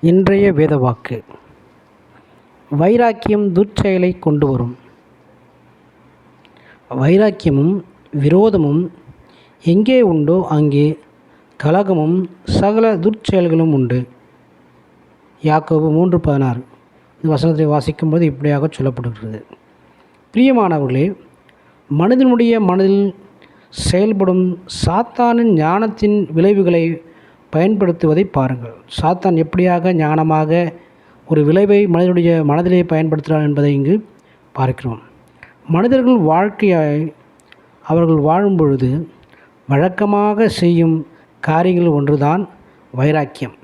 இன்றைய வேதவாக்கு. வைராக்கியம் துர்ச்செயலை கொண்டு வரும். வைராக்கியமும் விரோதமும் எங்கே உண்டோ அங்கே கலகமும் சகல துற்செயல்களும் உண்டு. யாக்கோபு மூன்று பதினாறு. இந்த வசனத்தை வாசிக்கும்போது இப்படியாக சொல்லப்படுகிறது. பிரியமானவர்களே மனிதனுடைய மனதில் செயல்படும் சாத்தானின் ஞானத்தின் விளைவுகளை பயன்படுத்துவதை பாருங்கள். சாத்தான் எப்படியாக ஞானமாக ஒரு விளைவை மனிதனுடைய மனதிலே பயன்படுத்துகிறார் என்பதை இங்கு பார்க்கிறோம். மனிதர்கள் வாழ்க்கையை அவர்கள் வாழும் பொழுது வழக்கமாக செய்யும் காரியங்கள் ஒன்றுதான் வைராக்கியம்.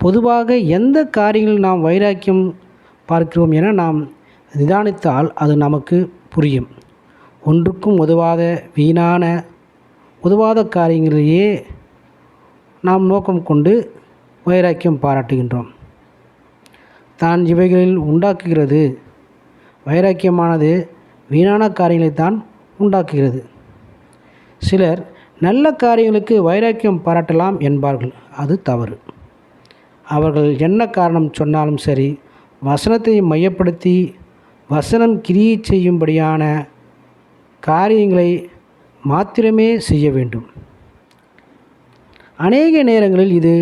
பொதுவாக எந்த காரியங்களில் நாம் வைராக்கியம் பார்க்கிறோம் என நாம் நிதானித்தால் அது நமக்கு புரியும். ஒன்றுக்கும் உதவாத வீணான உதவாத காரியங்களிலேயே நாம் நோக்கம் கொண்டு வைராக்கியம் பாராட்டுகின்றோம். தான் இவைகளில் உண்டாக்குகிறது. வைராக்கியமானது வீணான காரியங்களைத்தான் உண்டாக்குகிறது. சிலர் நல்ல காரியங்களுக்கு வைராக்கியம் பாராட்டலாம் என்பார்கள். அது தவறு. அவர்கள் என்ன காரணம் சொன்னாலும் சரி வசனத்தை மையப்படுத்தி வசனம் கிரியை செய்யும்படியான காரியங்களை மாத்திரமே செய்ய வேண்டும். அநேக நேரங்களில் இது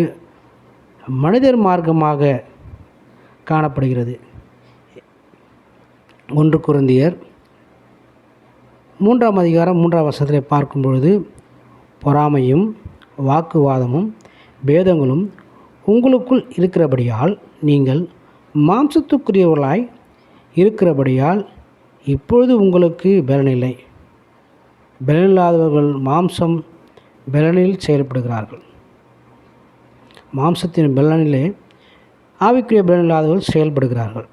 மனிதர் மார்க்கமாக காணப்படுகிறது. ஒன்று குருந்தியர் மூன்றாம் அதிகாரம் மூன்றாம் வருஷத்தில் பார்க்கும் பொழுது பொறாமையும் வாக்குவாதமும் பேதங்களும் உங்களுக்குள் இருக்கிறபடியால் நீங்கள் மாம்சத்துக்குரியவர்களாய் இருக்கிறபடியால் இப்பொழுது உங்களுக்கு பலனில்லை பலனில்லாதவர்கள் மாம்சம் பலனில் செயல்படுகிறார்கள். மாம்சத்தின் பலனிலே ஆவிக்குரிய பலனில்லாதவர்கள் செயல்படுகிறார்கள்.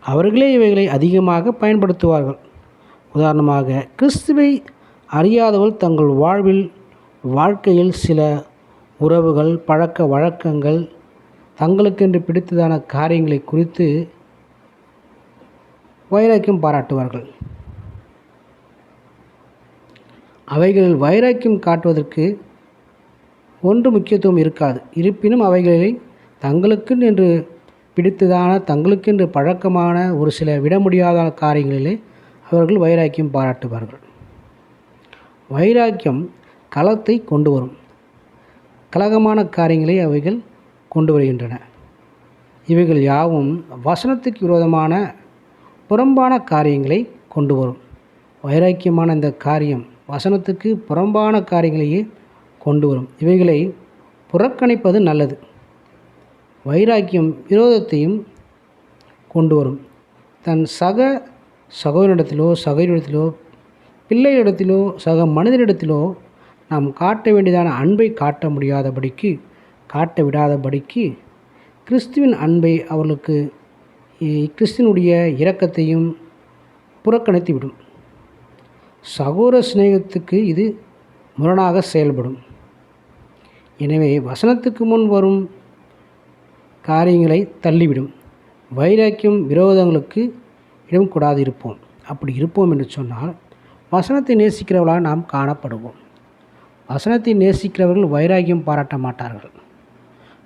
அவர்களே இவைகளை அதிகமாக பயன்படுத்துவார்கள். உதாரணமாக கிறிஸ்துவை அறியாதவர்கள் தங்கள் வாழ்வில் வாழ்க்கையில் சில உறவுகள் பழக்க வழக்கங்கள் தங்களுக்கென்று பிடித்ததான காரியங்களை குறித்து வைராக்கியம் பாராட்டுவார்கள். அவைகளில் வைராக்கியம் காட்டுவதற்கு ஒன்று முக்கியத்துவம் இருக்காது. இருப்பினும் அவைகளை தங்களுக்கு என்று பிடித்ததான தங்களுக்கென்று பழக்கமான ஒரு சில விட முடியாத காரியங்களிலே அவர்கள் வைராக்கியம் பாராட்டுவார்கள். வைராக்கியம் களத்தை கொண்டு வரும் கலகமான காரியங்களை அவைகள் கொண்டு வருகின்றன. இவைகள் யாவும் வசனத்துக்கு விரோதமான புறம்பான காரியங்களை கொண்டு வரும். வைராக்கியமான இந்த காரியம் வசனத்துக்கு புறம்பான காரியங்களையே கொண்டு வரும். இவைகளை புறக்கணிப்பது நல்லது. வைராக்கியம் விரோதத்தையும் கொண்டு வரும். தன் சக சகோதரிடத்திலோ சகோதரிடத்திலோ பிள்ளையிடத்திலோ சக மனிதனிடத்திலோ நாம் காட்ட வேண்டியதான அன்பை காட்ட முடியாதபடிக்கு காட்ட விடாதபடிக்கு கிறிஸ்துவின் அன்பை அவர்களுக்கு கிறிஸ்துவனுடைய இரக்கத்தையும் புறக்கணித்து சகோர சிநேகத்துக்கு இது முரணாக செயல்படும். எனவே வசனத்துக்கு முன் வரும் காரியங்களை தள்ளிவிடும். வைராக்கியம் விரோதங்களுக்கு இடம் கூடாது இருப்போம் அப்படி இருப்போம் என்று சொன்னால் வசனத்தை நேசிக்கிறவர்களாக நாம் காணப்படுவோம். வசனத்தை நேசிக்கிறவர்கள் வைராக்கியம் பாராட்ட மாட்டார்கள்.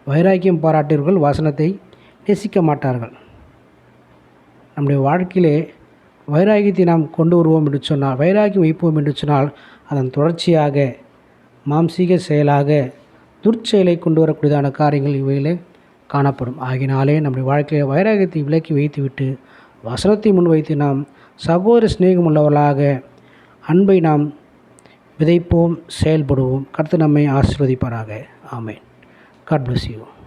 வைராக்கியம் பாராட்டியவர்கள் வசனத்தை நேசிக்க மாட்டார்கள். நம்முடைய வாழ்க்கையிலே வைராகியத்தை நாம் கொண்டு வருவோம் என்று சொன்னால் வைராகியம் வைப்போம் என்று சொன்னால் அதன் தொடர்ச்சியாக மாம்சீக செயலாக துர்ச்செயலை கொண்டு வரக்கூடியதான காரியங்கள் இவையிலே காணப்படும். ஆகினாலே நம்முடைய வாழ்க்கையில் வைராகியத்தை விலக்கி வைத்துவிட்டு வசனத்தை முன்வைத்து நாம் சகோதர சிநேகம் உள்ளவர்களாக அன்பை நாம் விதைப்போம் செயல்படுவோம். கருத்து நம்மை ஆசிர்வதிப்பாராக. ஆமேன். God bless you